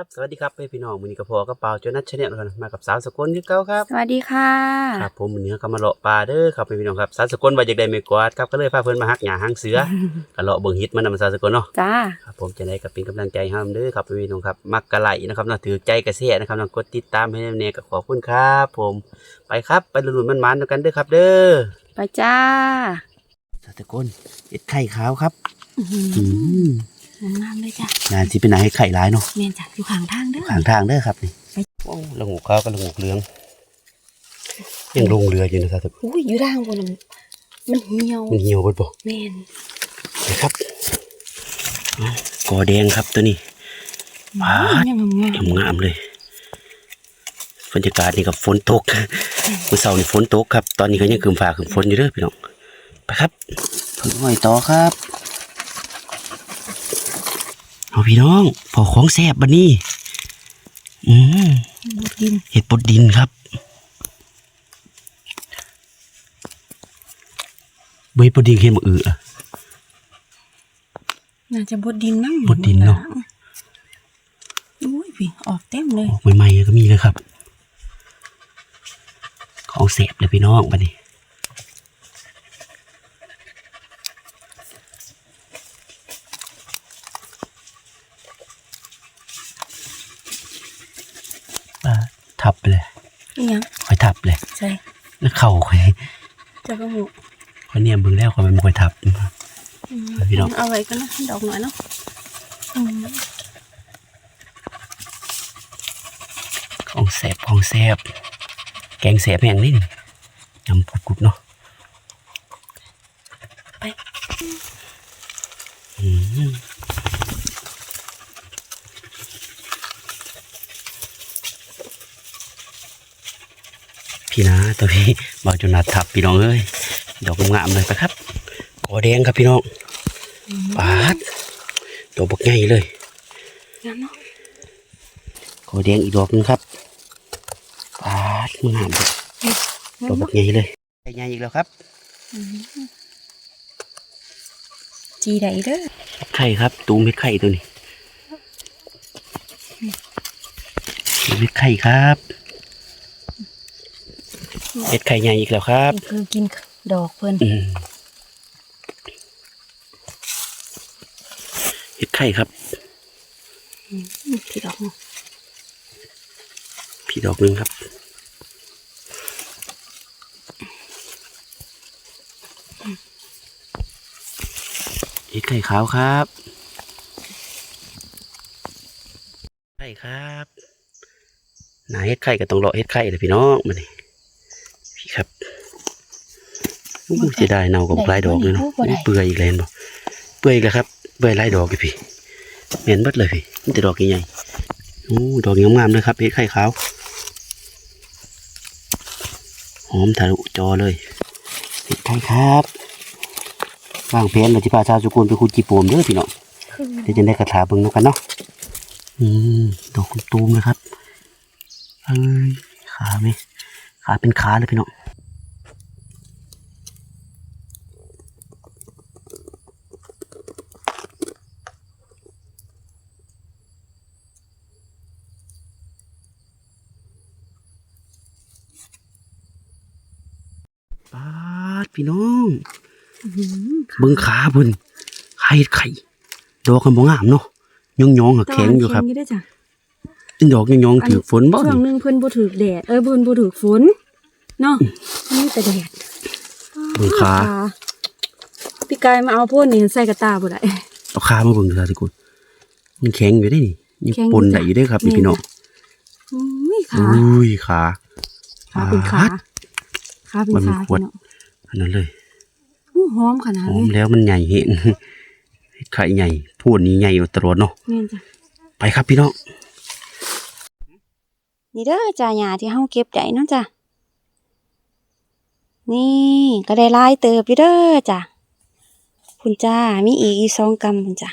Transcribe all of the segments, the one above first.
ครับสวัสดีครับพี่น้องมือนี้กระพอกระเป๋าโจนัทชาแนลกันมากับสาวสกลคือเก่าครับ สวัสดีค่ะ ครับผมมือนี้ก็มาเลาะปลาเด้อครับพี่น้องครับ สาวสกลว่าอยากได้ไม่กวาดครับก็เลยพาเพิ่นมาหักหญ้าหางเสือก็เลาะเบิ่งฮิตมันนำสาวสกลเนาะ จ้า ครับผมจะได้กับเป็นกำลังใจให้เด้อครับพี่น้องครับ มักกะไหลนะครับเนาะถือใจกระเสียนะครับเนาะกดติดตามให้แน่ๆก็ขอบคุณครับ ผม ไปครับไปลุ้นๆมันๆด้วยกันเด้อครับ เด้อ ไปจ้า สาวสกลเฮ็ดไข่ขาวครับ อื้อหือืมอ งามเลยจ้ะงานสิเป็นไหนให้ไข่หลายเนาะเมียนจ้ะอยู่ข้างทางเด้อข้างทางเด้อครับนี่โอ้ละงูขาวกับละงูเหลืองยังลงเรืออยู่นะสาวสกลอุ้ยอยู่ด้านบนน่ะมันเหี่ยวมันเหี่ยวเบิดบ่เมียนนะครับอ้าวกอแดงครับตัวนี้ปาดยังงามงามงามๆเลยบรรยากาศนี่กับฝนตกเมื่อเช้านี่ฝนตกครับ ตอนนี้ก็ยังคืมฟ้าคืมฝนอยู่เด้อพี่น้องไปครับเพิ่งห้อยต่อครับ เอาพี่น้องพอของแซ่บบันนี้อืมบดดินเห็ดบดดินครับเบยบดดินเห็นมาอืออะน่าจะบดดินนั่งบดดินเนาะอุ้ยพี่ออกเต็มเลยออกใหม่ๆก็มีเลยครับ ของเสพเลยพี่น้องบัดนี้ ทับไปเลยนี่ยังค่อยทับเลย ใช่แล้วเข่าค่อยจะกระหมูค่อยเนี่ยมึงแล้วค่อยมันบ่ค่อยทับอืมพี่น้องเอาไว้กันนะดอกหน่อยเนาะอืมของแสบของแสบแกงแสบแห้งนี่ยำกรุบๆเนาะไปอืม พี่นะตัวพี่บ่าวจนนัดทับพี่น้องเอ้ยดอกงามๆเลยไปครับกอแดงครับพี่น้องปาดตัวบักใหญ่เลยงามเนาะกอแดงอีกดอกหนึงครับปาดงามเลยตัวบักใหญ่เลยใหญ่อีกแล้วครับจีไดเด้อไข่ครับ ตูมเม็ดไข่ตัวนี้ตูมเม็ดไข่ครับ เม็ดไข่ใหญ่อีกแล้วครับนี่คือกินดอกเพิ่นอืมเม็ดไข่ครับอืมพี่ดอกเนาะพี่ดอกหนึ่งครับ เห็ดไข่ขาวครับ ไข่ครับ หนาเห็ดไข่ก็ต้องเลาะเห็ดไข่เลยพี่น้องมานี่พี่ ครับอู้จะได้เนากับลายดอกเลยเนาะอู้เปื่อยอีกแล้วเห็นบ่เปื่อยอีกแล้วครับเปื่อยลายดอกเลยพี่เหม็นเบิดเลยพี่นี่แต่ดอกใหญ่ๆอู้ดอกงามๆเลยครับเห็ดไข่ขาวหอมทะลุจอเลยติดไข่ครับวางแผนเราจะพาชาวสุกุลไปขุดจีโปมเด้อพี่น้องเดี๋ยวจะได้กระถาเบิ่งนำกันเนาะอืมดอกคุณตูมนะครับเอ้ยขาไหม ขาเป็นขาเลยพี่น้องปาดพี่น้องอื้อหือเบิ่งขาเพิ่นไข่ไข่ดอกกันบ่งามเนาะยองยองๆอะแข็งอยู่ครับแข็งอยู่เด้อจ้ะดอกยองยองๆถือฝนบ่ช่วงนี่หนึงเพิ่นบ่ถูกแดดเอ้ยเพิ่นบ่ถูกฝน เนาะมันมีแต่แดดเบิ่งขาพี่กายมาเอาโพ่นนี่ใส่กระตาบ่ได้เอาขามาเบิ่งดูซะทุกคนมันแข็งอยู่ได้นี่ยังแข็งอยู่ปนได้อยู่ได้ครับนี่จ้ะพี่น้องอุ้ยขาอุ้ยขาขาเป็นขาขาเป็นมันมีขาขวดพี่เนาะอันนั้นเลยอู้หอมขนาดหอมนี้แล้วมันใหญ่เห็นไข่ใหญ่พูดนี้ใหญ่อยู่ตลอดเนาะแม่นจ้ะไปครับพี่น้องนี่เด้อจ้าหญ้าที่เฮาเก็บได้เนาะจ้ะ นี่ก็ได้ลายเติบอยู่เด้อจ้ะคุณจ้ามีอีกอีสองกำคุณจ้ะ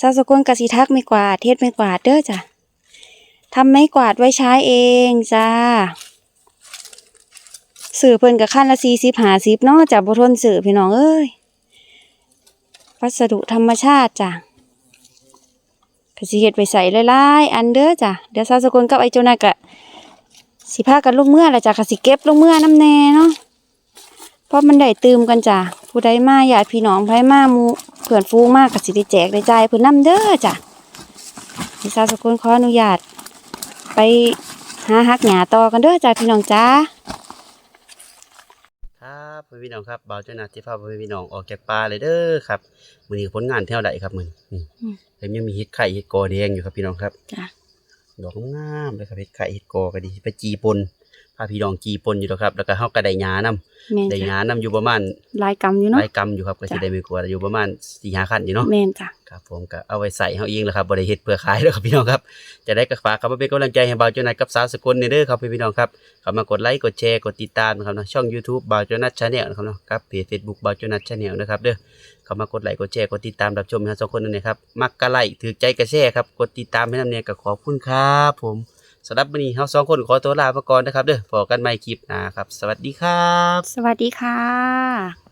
สาวสกลกสิทักไม่กวาดเทศไม่กวาดเด้อจ้ะทำไม้กวาดไว้ใช้เองจ้าสื่อเพิ่นกับขั้นละสี่สิบหาสิบเนาะจ้ะบ่ทนสื่อพี่น้องเอ้ยวัสดุธรรมชาติจ้ะกสิเฮ็ดไว้ใส่หลายๆอันเด้อจ้ะเดี๋ยวสาวสกุลกับไอโจนักก็ สิพากันลงเมื่อแล้วจ้ะก็สิเก็บลงเมื่อน้ำแน่เนาะเพราะมันได้ตื่มกันจ้ะผู้ใดมาญาติพี่น้องไผมาหมู่เพื่อนฟูงมากก็สิได้แจกได้จ่ายเพิ่นนํเด้อจ้ะให้สาวสกุลขออนุญาต ไปหาหักหญ้าต่อกันเด้อจ้ะพี่น้องจ้าครับพ่อพี่น้องครับบ่าวเจ้าหน้าที่พาพ่อพี่น้องออกจากป่าเลยเด้อครับมื้อนี้ผลงานเท่าใดครับมื้อนี้อืมเพิ่นยังมีเฮ็ดไข่เฮ็ดกอแดงอยู่ครับพี่น้องครับจ้ะ ดอกงามเลยครับเฮ็ดไข่เฮ็ดกอก็ดีไปจีปนพาพี่น้องจีปนอยู่แล้วครับ แล้วก็เฮาก็ได้หญ้านํแม่นได้หจ้ะญ้านํอยู่ประมาณลายกรรมอยู่หเนาะลายกำอยู่ครับก็สิจ้ะได้ไม่กลัวอยู่ประมาณ4-5คันอยู่เนาะแม่นจ้ะครับผมก็เอาไว้ใส่เฮาเองแหละครับบ่ได้เฮ็ดเพื่อขายแล้วครับพี่น้องครับ จะได้ก็ฝากเข้ามาเป็นกำลังใจให้บ่าวเจ้านัทกับสาวสกลนี่เด้อครับพี่น้องครับเข้ามากดไลค์กดแชร์กดติดตามนะครับเนาะช่อง YouTube บ่าวเจ้านัท Channel นะครับเนาะครับเพจ Facebook บ่าวเจ้านัท Channel นะครับเด้อ เข้ามากดไลค์กดแชร์กดติดตามรับชมนะสองคนนั่นเองครับมักกะไลค์ถือใจกระแชร์ครับกดติดตามให้นำเนี่ยก็ขอบคุณครับผมสำหรับวันนี้เราสองคนขอตัวลาไปก่อนนะครับ เด้อพบกันใหม่คลิปหน้าครับ สวัสดีครับ สวัสดีค่ะ